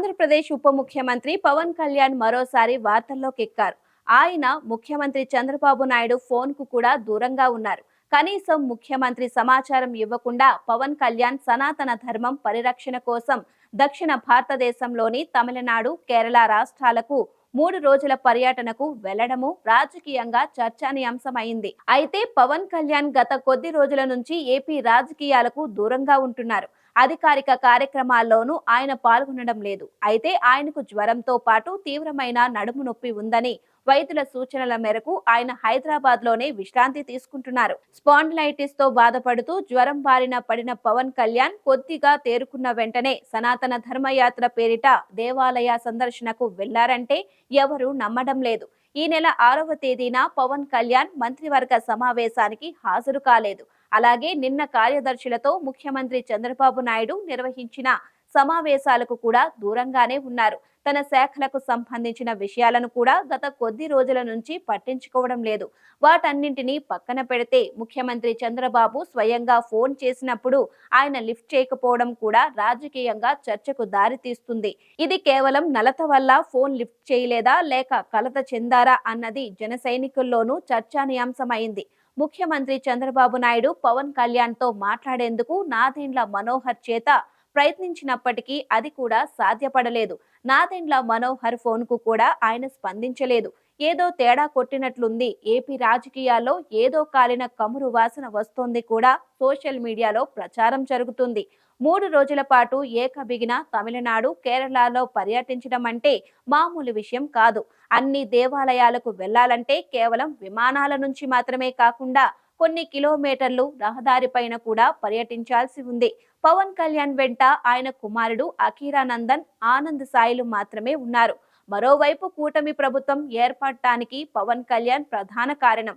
ఆంధ్రప్రదేశ్ ఉప ముఖ్యమంత్రి పవన్ కళ్యాణ్ మరోసారి వార్తల్లోకి ఎక్కారు. ఆయన ముఖ్యమంత్రి చంద్రబాబు నాయుడు ఫోన్కు కూడా దూరంగా ఉన్నారు. కనీసం ముఖ్యమంత్రి సమాచారం ఇవ్వకుండా పవన్ కళ్యాణ్ సనాతన ధర్మం పరిరక్షణ కోసం దక్షిణ భారతదేశంలోని తమిళనాడు కేరళ రాష్ట్రాలకు మూడు రోజుల పర్యటనకు వెళ్ళడము రాజకీయంగా చర్చానీయాంశమైంది. అయితే పవన్ కళ్యాణ్ గత కొద్ది రోజుల నుంచి ఏపీ రాజకీయాలకు దూరంగా ఉంటున్నారు. అధికారిక కార్యక్రమాల్లోనూ ఆయన పాల్గొనడం లేదు. అయితే ఆయనకు జ్వరంతో పాటు తీవ్రమైన నడుము నొప్పి ఉందని వైద్యుల సూచనల మేరకు ఆయన హైదరాబాద్లోనే విశ్రాంతి తీసుకుంటున్నారు. స్పాండిలైటిస్తో బాధపడుతూ జ్వరం బారిన పడిన పవన్ కళ్యాణ్ కొద్దిగా తేరుకున్న వెంటనే సనాతన ధర్మయాత్ర పేరిట దేవాలయ సందర్శనకు వెళ్ళారంటే ఎవరూ నమ్మడం లేదు. ఈ నెల ఆరవ తేదీన పవన్ కళ్యాణ్ మంత్రివర్గ సమావేశానికి హాజరు కాలేదు. అలాగే నిన్న కార్యదర్శులతో ముఖ్యమంత్రి చంద్రబాబు నాయుడు నిర్వహించిన సమావేశాలకు కూడా దూరంగానే ఉన్నారు. తన శాఖలకు సంబంధించిన విషయాలను కూడా గత కొద్ది రోజుల నుంచి పట్టించుకోవడం లేదు. వాటన్నింటినీ పక్కన పెడితే ముఖ్యమంత్రి చంద్రబాబు స్వయంగా ఫోన్ చేసినప్పుడు ఆయన లిఫ్ట్ చేయకపోవడం కూడా రాజకీయంగా చర్చకు దారితీస్తుంది ఇది కేవలం నలత వల్ల ఫోన్ లిఫ్ట్ చేయలేదా లేక కలత చెందారా అన్నది జన సైనికుల్లోనూ చర్చానీయాంశమైంది. ముఖ్యమంత్రి చంద్రబాబు నాయుడు పవన్ కళ్యాణ్తో మాట్లాడేందుకు నాదెండ్ల మనోహర్ చేత ప్రయత్నించినప్పటికీ అది కూడా సాధ్యపడలేదు. నాదెండ్ల మనోహర్ ఫోన్కు కూడా ఆయన స్పందించలేదు. ఏదో తేడా కొట్టినట్లుంది. ఏపీ రాజకీయాల్లో ఏదో కాలిన కమురు వాసన వస్తోంది కూడా సోషల్ మీడియాలో ప్రచారం జరుగుతుంది. మూడు రోజుల పాటు ఏకబిగిన తమిళనాడు కేరళలో పర్యటించడం అంటే మామూలు విషయం కాదు. అన్ని దేవాలయాలకు వెళ్ళాలంటే కేవలం విమానాల నుంచి మాత్రమే కాకుండా కొన్ని కిలోమీటర్లు రహదారిపైన కూడా పర్యటించాల్సి ఉంది. పవన్ కళ్యాణ్ వెంట ఆయన కుమారుడు అఖీరానందన్ ఆనంద్ సాయిలు మాత్రమే ఉన్నారు. మరోవైపు కూటమి ప్రభుత్వం ఏర్పడటానికి పవన్ కళ్యాణ్ ప్రధాన కారణం.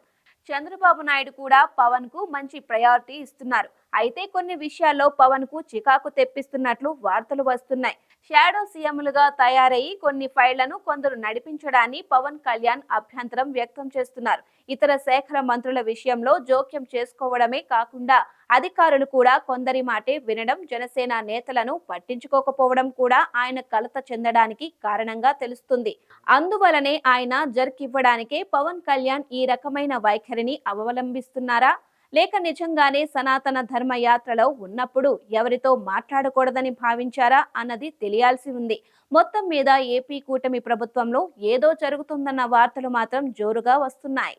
చంద్రబాబు నాయుడు కూడా పవన్కు మంచి ప్రయారిటీ ఇస్తున్నారు. అయితే కొన్ని విషయాల్లో పవన్కు చికాకు తెప్పిస్తున్నట్లు వార్తలు వస్తున్నాయి. షాడో సీఎంలుగా తయారయ్యి కొన్ని ఫైళ్ళను కొందరు నడిపించడాన్ని పవన్ కళ్యాణ్ అభ్యంతరం వ్యక్తం చేస్తున్నారు. ఇతర శాఖల మంత్రుల విషయంలో జోక్యం చేసుకోవడమే కాకుండా అధికారులు కూడా కొందరి మాటే వినడం జనసేన నేతలను పట్టించుకోకపోవడం కూడా ఆయన కలత చెందడానికి కారణంగా తెలుస్తుంది. అందువలనే ఆయన జర్కివ్వడానికే పవన్ కళ్యాణ్ ఈ రకమైన వైఖరిని అవలంబిస్తున్నారా? లేక నిజంగానే సనాతన ధర్మ యాత్రలో ఉన్నప్పుడు ఎవరితో మాట్లాడకూడదని భావించారా అన్నది తెలియాల్సి ఉంది. మొత్తం మీద ఏపీ కూటమి ప్రభుత్వంలో ఏదో జరుగుతుందన్న వార్తలు మాత్రం జోరుగా వస్తున్నాయి.